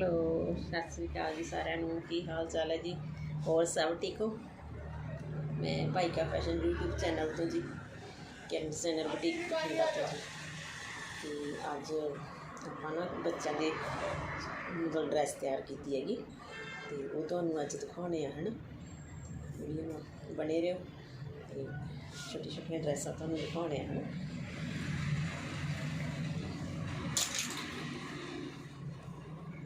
Hello, Sat Sri ਅਕਾਲ ਜੀ ਸਾਰਿਆਂ ਨੂੰ, ਕੀ ਹਾਲ ਚਾਲ ਹੈ ਜੀ? ਹੋਰ ਸਭ ਠੀਕ ਹੋ? ਮੈਂ ਭਾਈ ਕਾ ਫੈਸ਼ਨ YouTube ਚੈਨਲ ਤੋਂ ਜੀ ਕੈਨ ਸੈਨਰ ਬੁਟੀਕ ਬਠਿੰਡਾ ਤੋਂ ਜੀ। ਤੇ ਅੱਜ ਆਪਾਂ ਨਾ ਬੱਚਿਆਂ ਦੇ ਮਤਲਬ ਡਰੈਸ ਤਿਆਰ ਕੀਤੀ ਹੈਗੀ। ਤੇ ਉਹ ਤੁਹਾਨੂੰ ਅੱਜ ਦਿਖਾਉਣੇ ਆ, ਹਨ? ਵੀਡੀਓ ਬਣੇ ਰਹੋ। ਤੇ ਛੋਟੀ ਛੋਟੀਆਂ ਡਰੈਸਾਂ ਤੁਹਾਨੂੰ ਦਿਖਾਉਣੇ ਆ, ਹਨ?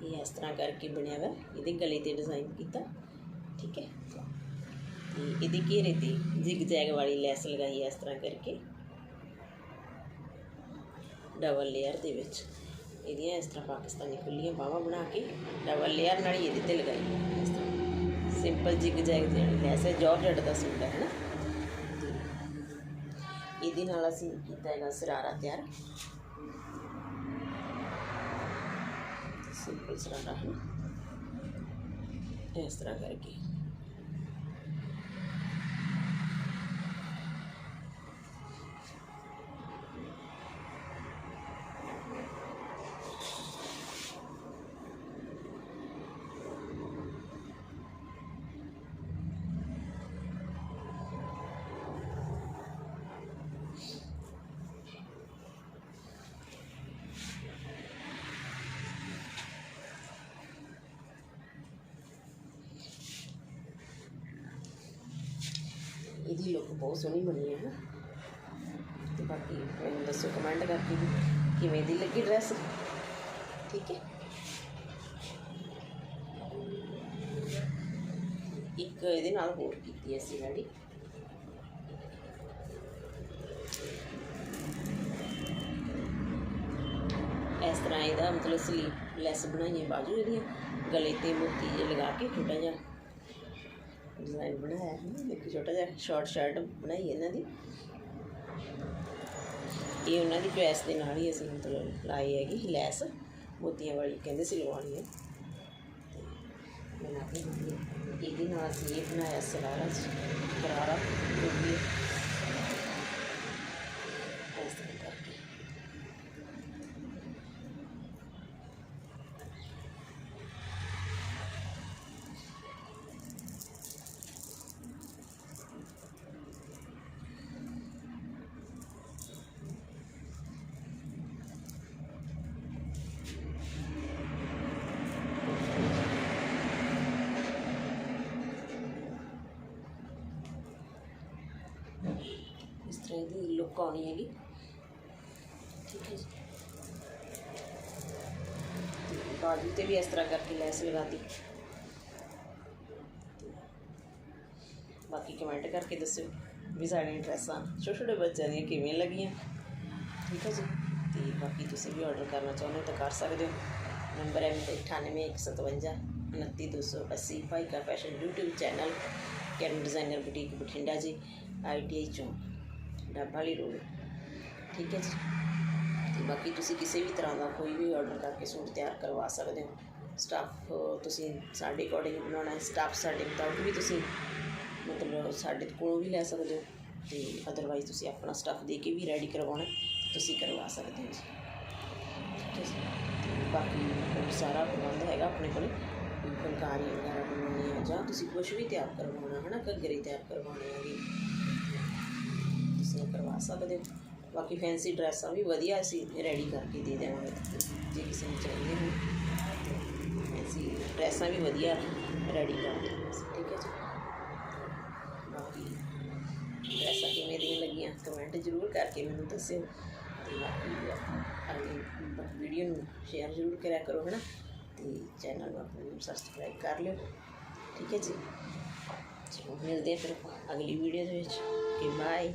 ਇਹ ਇਸ ਤਰ੍ਹਾਂ ਕਰਕੇ ਬਣਿਆ ਵਾ, ਇਹਦੇ ਗਲੇ ਤੇ ਡਿਜ਼ਾਈਨ ਕੀਤਾ, ਠੀਕ ਹੈ? ਤੇ ਇਹਦੇ ਘੇਰੇ ਤੇ ਜ਼ਿਗ ਜ਼ੈਗ ਵਾਲੀ ਲੈਸ ਲਗਾਈ ਇਸ ਤਰ੍ਹਾਂ ਕਰਕੇ। ਡਬਲ ਲੇਅਰ ਦੇ ਵਿੱਚ। ਇਹਦੀਆਂ ਇਸ ਤਰ੍ਹਾਂ ਪਾਕਿਸਤਾਨੀ ਖੁੱਲੀਆਂ ਬਾਹਾਂ ਬਣਾ ਕੇ ਡਬਲ ਲੇਅਰ ਨਾਲ ਹੀ ਇਹਦੇ ਤੇ ਲਗਾਈ ਇਸ ਤਰ੍ਹਾਂ। ਸਿੰਪਲ ਜ਼ਿਗ ਜ਼ੈਗ ਜਿਹੜੀ ਲੈਸ ਹੈ ਜਾਰਜਟ ਦਾ ਸੂਟ ਹੈ ਨਾ ਇਹਦੇ ਨਾਲ ਅਸੀਂ ਕੀਤਾ ਹੈਗਾ ਸਰਾਰਾ ਤਿਆਰ। ਸਿੰਪਲ ਸਰਾਰਾ ਹੈ ਇਸ ਤਰ੍ਹਾਂ ਕਰਕੇ ਇਹਦੀ ਲੁੱਕ ਬਹੁਤ ਸੋਹਣੀ ਬਣੀ ਹੈ ਤੇ ਬਾਕੀ ਮੈਨੂੰ ਦੱਸੋ ਕਮੈਂਟ ਕਰਕੇ ਵੀ ਕਿਵੇਂ ਦੀ ਲੱਗੀ ਡਰੈਸ ਠੀਕ ਹੈ। ਇੱਕ ਇਹਦੇ ਨਾਲ ਹੋਰ ਕੀਤੀ ਅਸੀਂ ਰੈਡੀ ਇਸ ਤਰ੍ਹਾਂ ਇਹਦਾ ਮਤਲਬ ਸਲੀਪ ਲੈਸ ਬਣਾਈਆਂ ਬਾਜੂ ਇਹਦੀਆਂ। ਗਲੇ ਤੇ ਮੋਤੀ ਲਗਾ ਕੇ, ਛੋਟਾ ਜਿਹਾ ਡਿਜ਼ਾਈਨ ਬਣਾਇਆ ਹੈ ਇੱਕ ਛੋਟਾ ਜਿਹਾ ਸ਼ਾਰਟ ਸ਼ਰਟ ਬਣਾਈ ਇਹਨਾਂ ਦੀ। ਇਹ ਉਹਨਾਂ ਦੀ ਚੁਆਇਸ ਦੇ ਨਾਲ ਹੀ ਅਸੀਂ ਮਤਲਬ ਲਾਈ ਹੈਗੀ ਲੈਸ, ਮੋਤੀਆਂ ਵਾਲੀ ਕਹਿੰਦੇ ਸੀ ਲਵਾਉਣੀ ਹੈ ਇਹਦੇ ਨਾਲ ਅਸੀਂ ਇਹ ਬਣਾਇਆ ਸਰਾਰਾ ਸਰਾਰਾ ਜੋ ਵੀ ਹੈ। ਇਸ ਤਰ੍ਹਾਂ ਕਰਕੇ ਇਸ ਲੁੱਕ ਆਉਣੀ ਹੈਗੀ। ਠੀਕ ਹੈ ਜੀ। ਤੇ ਬਾਜੂ ਤੇ ਵੀ ਇਸ ਤਰ੍ਹਾਂ ਕਰਕੇ ਲੈਸ ਲਗਾਤੀ ਬਾਕੀ ਕਮੈਂਟ ਕਰਕੇ ਦੱਸਿਓ ਵੀ ਸਾਡੀਆਂ ਡਰੈਸਾਂ ਛੋਟੇ ਛੋਟੇ ਬੱਚਿਆਂ ਦੀਆਂ ਕਿਵੇਂ ਲੱਗੀਆਂ। ਠੀਕ ਹੈ ਜੀ। ਤੇ ਬਾਕੀ ਤੁਸੀਂ ਵੀ ਆਰਡਰ ਕਰਨਾ ਚਾਹੁੰਦੇ ਹੋ ਤਾਂ ਕਰ ਸਕਦੇ ਹੋ। ਨੰਬਰ ਹੈ ਮੇਰਾ 98157 29280 ਭਾਈ ਕਾ fashion YouTube channel can designer boutique Bathinda ਜੀ ਆਈਟੀਆਈ ਚੌਂਕ ਡੱਬ ਵਾਲੀ ਰੋਡ ਠੀਕ ਹੈ ਜੀ। ਤੇ ਬਾਕੀ ਤੁਸੀਂ ਕਿਸੇ ਵੀ ਤਰ੍ਹਾਂ ਦਾ ਕੋਈ ਵੀ ਆਰਡਰ ਕਰਕੇ ਸੂਟ ਤਿਆਰ ਕਰਵਾ ਸਕਦੇ ਹੋ। ਸਟਾਫ ਤੁਸੀਂ ਸਾਡੇ ਅਕੋਰਡਿੰਗ ਬਣਾਉਣਾ ਸਟਾਫ ਸਾਡੇ ਵਿਦਆਊਟ ਵੀ ਤੁਸੀਂ ਮਤਲਬ ਸਾਡੇ ਕੋਲੋਂ ਵੀ ਲੈ ਸਕਦੇ ਹੋ। ਤੇ ਅਦਰਵਾਈਜ਼ ਤੁਸੀਂ ਆਪਣਾ ਸਟਾਫ ਦੇ ਕੇ ਵੀ ਰੈਡੀ ਕਰਵਾਉਣਾ ਤੁਸੀਂ ਕਰਵਾ ਸਕਦੇ ਹੋ ਜੀ। ਠੀਕ ਹੈ ਜੀ। ਤੇ ਬਾਕੀ ਹੋਰ ਸਾਰਾ ਪ੍ਰਬੰਧ ਹੈਗਾ ਆਪਣੇ ਕੋਲ। ਫੁਲਕਾਰੀ ਵਗੈਰਾ ਬਣਾਉਣੀ ਹੈ ਜਾਂ ਤੁਸੀਂ ਕੁਝ ਵੀ ਤਿਆਰ ਕਰਵਾਉਣਾ ਹੈ ਨਾ ਘੱਗਰੇ ਤਿਆਰ ਕਰਵਾਉਣੇ ਹੈਗੇ ਤੁਸੀਂ ਸਕਦੇ ਹੋ। ਬਾਕੀ ਫੈਂਸੀ ਡਰੈਸਾਂ ਵੀ ਵਧੀਆ ਅਸੀਂ ਰੈਡੀ ਕਰਕੇ ਦੇ ਦੇਵਾਂਗੇ। ਜੇ ਕਿਸੇ ਨੂੰ ਚਾਹੀਦੇ ਹੋ ਫੈਂਸੀ ਡਰੈਸਾਂ ਵੀ ਵਧੀਆ ਰੈਡੀ ਕਰ ਦੇਵਾਂਗੇ ਠੀਕ ਹੈ ਜੀ। ਬਾਕੀ ਡਰੈਸਾਂ ਕਿਵੇਂ ਦੀਆਂ ਲੱਗੀਆਂ ਕਮੈਂਟ ਜ਼ਰੂਰ ਕਰਕੇ ਮੈਨੂੰ ਦੱਸਿਓ। ਤੇ ਬਾਕੀ ਅਗਲੀ ਵੀਡੀਓ ਨੂੰ ਸ਼ੇਅਰ ਜ਼ਰੂਰ ਕਰਿਆ ਕਰੋ ਹੈ ਨਾ ਤੇ ਚੈਨਲ ਨੂੰ ਆਪਣੇ ਸਬਸਕ੍ਰਾਈਬ ਕਰ ਲਿਓ, ਠੀਕ ਹੈ ਜੀ। ਚਲੋ ਮਿਲਦੇ ਹਾਂ ਫਿਰ ਅਗਲੀ ਵੀਡੀਓ ਦੇ ਵਿੱਚ। ਕਿ ਬਾਏ